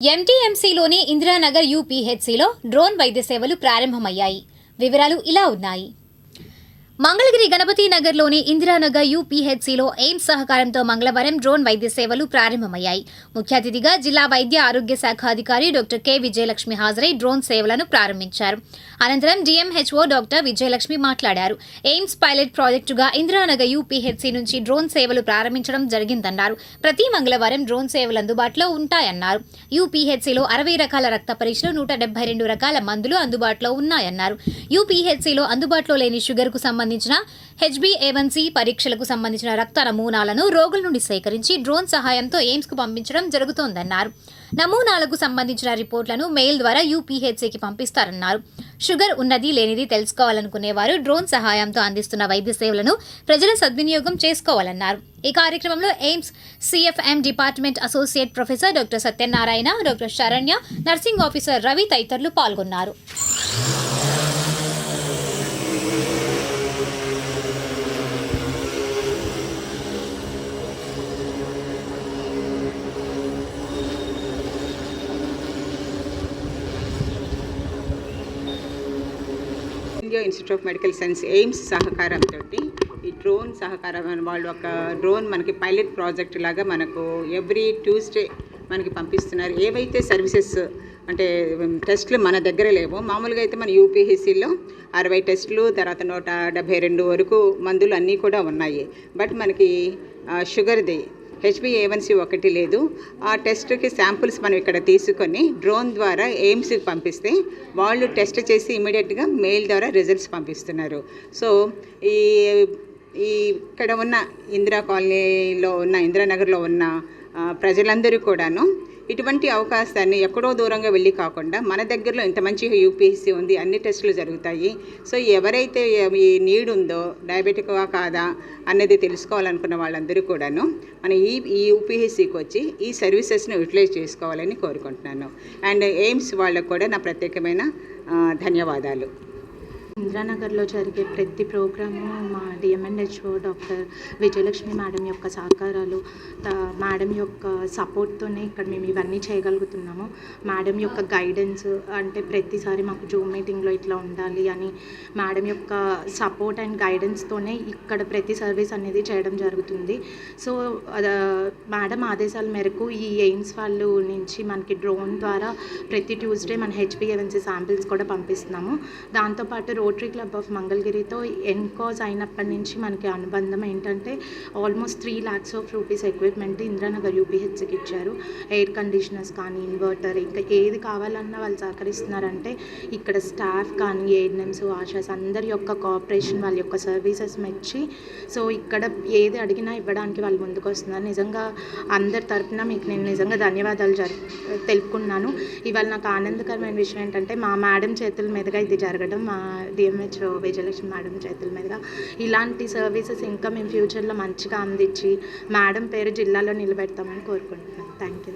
ఎంటీఎంసీలోని Indiranagar యూపీహెచ్సిలో drone వైద్య సేవలు ప్రారంభమయ్యాయి. వివరాలు ఇలా ఉన్నాయి. మంగళగిరి గణపతి నగర్లోని ఇందిరానగర్ యూపీహెచ్సిలో ఎయిమ్స్ సహకారంతో మంగళవారం డ్రోన్ వైద్య సేవలు ప్రారంభమయ్యాయి. ముఖ్య అతిథిగా జిల్లా వైద్య ఆరోగ్య శాఖ అధికారి డాక్టర్ కె విజయలక్ష్మి హాజరై డ్రోన్ సేవలను ప్రారంభించారు. అనంతరం డిఎంహెచ్ఓ డాక్టర్ విజయలక్ష్మి మాట్లాడారు. ఎయిమ్స్ పైలట్ ప్రాజెక్టుగా ఇందిరానగర్ యూపీహెచ్సి నుంచి డ్రోన్ సేవలు ప్రారంభించడం జరిగిందన్నారు. ప్రతి మంగళవారం డ్రోన్ సేవలు అందుబాటులో ఉంటాయన్నారు. యూపీహెచ్సిలో అరవై రకాల రక్త పరీక్షలు నూట డెబ్బై రెండు రకాల మందులు అందుబాటులో ఉన్నాయన్నారు. యూపీహెచ్సిలో అందుబాటులో లేని షుగర్కు సంబంధించిన హెచ్బిఏవన్సీ పరీక్షలకు సంబంధించిన రక్త నమూనాలను రోగుల నుండి సేకరించి డ్రోన్ సహాయంతో ఎయిమ్స్కు పంపించడం జరుగుతోందన్నారు. నమూనాలకు సంబంధించిన రిపోర్ట్లను మెయిల్ ద్వారా యూపీహెచ్సికి పంపిస్తారన్నారు. షుగర్ ఉన్నది లేనిది తెలుసుకోవాలనుకునేవారు డ్రోన్ సహాయంతో అందిస్తున్న వైద్య సేవలను ప్రజల సద్వినియోగం చేసుకోవాలన్నారు. ఈ కార్యక్రమంలో AIIMS CFM department associate professor doctor Satyanarayana doctor Saranya nursing officer Ravi తదితరులు పాల్గొన్నారు. India institute of medical science AIIMS సహకారంతో ఈ డ్రోన్ సహకారం వాళ్ళు ఒక డ్రోన్ మనకి పైలట్ ప్రాజెక్ట్ లాగా మనకు ఎవ్రీ ట్యూస్డే మనకి పంపిస్తున్నారు. ఏవైతే సర్వీసెస్ అంటే టెస్ట్లు మన దగ్గర లేవో మామూలుగా అయితే మన యూపీహెచ్సిలో అరవై టెస్టులు తర్వాత నూట డెబ్భై రెండు వరకు మందులు అన్నీ కూడా ఉన్నాయి. బట్ మనకి షుగర్ది హెచ్బిఏవన్సీ ఒకటి లేదు. ఆ టెస్ట్కి శాంపుల్స్ మనం ఇక్కడ తీసుకొని డ్రోన్ ద్వారా ఎయిమ్స్కి పంపిస్తే వాళ్ళు టెస్ట్ చేసి ఇమీడియట్గా మెయిల్ ద్వారా రిజల్ట్స్ పంపిస్తున్నారు. సో ఈ ఈ ఇక్కడ ఉన్న ఇందిరా కాలనీలో ఉన్న ఇందిరానగర్లో ఉన్న ప్రజలందరూ కూడాను ఇటువంటి అవకాశాన్ని ఎక్కడో దూరంగా వెళ్ళి కాకుండా మన దగ్గరలో ఇంత మంచి యూపీఎస్సీ ఉంది అన్ని టెస్టులు జరుగుతాయి. సో ఎవరైతే ఈ నీడ్ ఉందో డయాబెటిక్వా కాదా అన్నది తెలుసుకోవాలనుకున్న వాళ్ళందరూ కూడాను మన ఈ ఈ యూపీఎస్సీకి వచ్చి ఈ సర్వీసెస్ని యూటిలైజ్ చేసుకోవాలని కోరుకుంటున్నాను. అండ్ ఎయిమ్స్ వాళ్ళకు కూడా నా ప్రత్యేకమైన ధన్యవాదాలు. ఇంద్రానగర్లో జరిగే ప్రతి ప్రోగ్రాము మా డిఎంఎన్హెచ్ఓ డాక్టర్ విజయలక్ష్మి మేడం యొక్క సహకారాలు మేడం యొక్క సపోర్ట్తోనే ఇక్కడ మేము ఇవన్నీ చేయగలుగుతున్నాము. మేడం యొక్క గైడెన్స్ అంటే ప్రతిసారి మాకు జూమ్ మీటింగ్లో ఇట్లా ఉండాలి అని మేడం యొక్క సపోర్ట్ అండ్ గైడెన్స్తోనే ఇక్కడ ప్రతి సర్వీస్ అనేది చేయడం జరుగుతుంది. సో మేడం ఆదేశాల మేరకు ఈ ఎయిమ్స్ వాళ్ళు నుంచి మనకి డ్రోన్ ద్వారా ప్రతి ట్యూస్డే మన హెచ్పిఎవన్సీ శాంపిల్స్ కూడా పంపిస్తున్నాము. దాంతోపాటు రోటరీ క్లబ్ ఆఫ్ మంగళగిరితో ఎన్కాజ్ అయినప్పటి నుంచి మనకి అనుబంధం ఏంటంటే almost three lakhs of rupees equipment Indranagar యూపీహెచ్కి ఇచ్చారు. ఎయిర్ కండిషనర్స్ కానీ ఇన్వర్టర్ ఇంకా ఏది కావాలన్నా వాళ్ళు సహకరిస్తున్నారంటే ఇక్కడ స్టాఫ్ కానీ ఏఎన్ఎంస్ ఆశాస్ అందరి యొక్క కోఆపరేషన్ వాళ్ళ యొక్క సర్వీసెస్ మెచ్చి సో ఇక్కడ ఏది అడిగినా ఇవ్వడానికి వాళ్ళు ముందుకు వస్తున్నారు. నిజంగా అందరి తరపున మీకు నేను నిజంగా ధన్యవాదాలు జరు తెలుపుకున్నాను ఇవాళ నాకు ఆనందకరమైన విషయం ఏంటంటే మా మేడం చేతుల మీదుగా ఇది జరగడం మా డిఎంహెచ్ విజయలక్ష్మి మేడం చేతుల మీదుగా. ఇలాంటి సర్వీసెస్ ఇంకా మేము ఫ్యూచర్లో మంచిగా అందించి మేడం పేరు జిల్లాలో నిలబెడతామని కోరుకుంటున్నాను థ్యాంక్ యూ